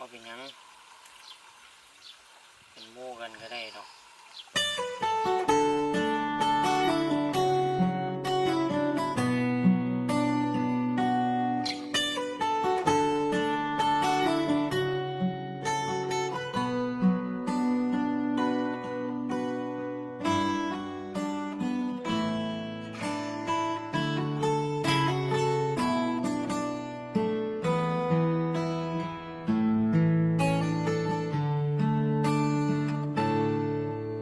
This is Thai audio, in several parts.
บ่เป็นยังเป็นมู่กันก็ได้ดอก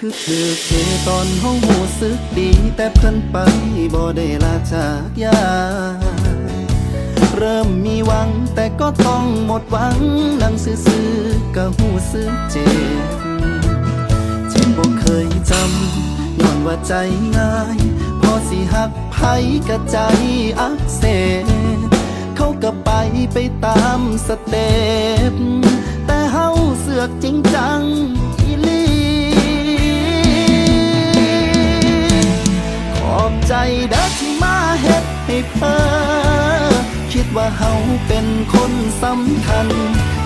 คือถือเทตอนห้องหูสึกดี แต่เพิ่นไปบ่ได้ลาจากยา เริ่มมีหวังแต่ก็ต้องหมดหวัง ดังซื่อๆก็หูสึกเจ็บที่บ่เคยจำย้อนว่าใจง่าย พอสิหักไผกะใจอักเสบเขาก็ไปไปตามสเต็ปแต่เฮาเสือกจริงจัง เด้อที่มาเฮ็ดให้เพ้อคิดว่าเฮาเป็นคนสำคัญ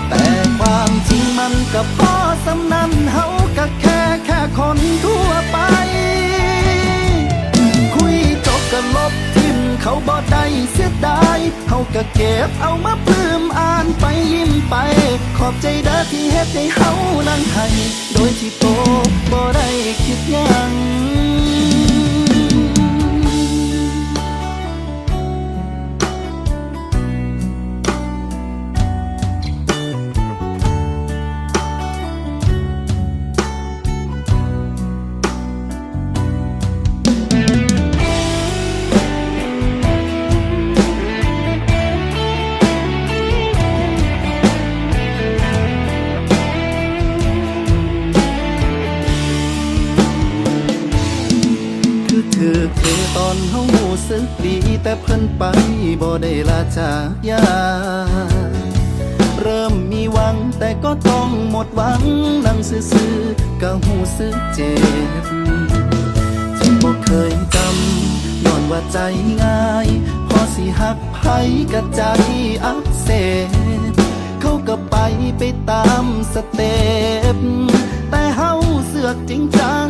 แต่ความจริงมันก็พอสำนันเฮาก็แค่แค่คนทั่วไป คุยจบก็ลบทิมเขาบ่ได้เสียดายเขาก็เก็บเอามาปลื้มอ่านไปยิ้มไป ขอบใจเด้อที่เฮ็ดให้เฮานั่งให้โดยที่โตบ่ได้คิดยัง ถือเทตอนเฮาหูสึกดี แต่เพิ่นไปบ่ได้ลาจากยา เริ่มมีหวังแต่ก็ต้องหมดหวังนั่งซื่อๆก็หูสึกเจ็บที่บ่เคยจำย้อนว่าใจง่าย พอสิหักไผกะใจอักเสบเขาก็ไปไปตามสเต็ปแต่เฮาเสือกจริงจัง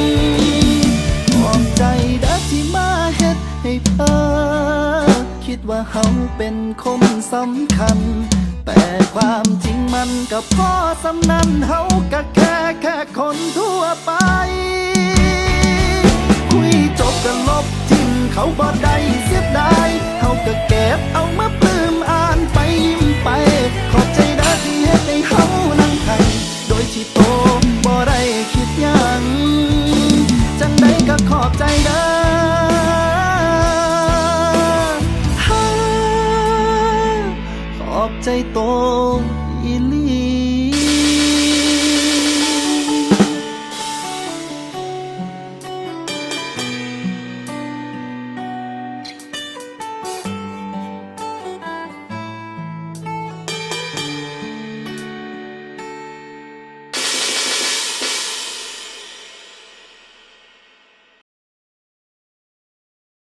เฮาเป็นคนสำคัญ แต่ความจริงมันกับพ่อสำนันเฮาก็แค่แค่คนทั่วไป คุยจบกันลบทิมเขาบ่ได้เสียดายเขาก็เก็บเอา 再多一粒。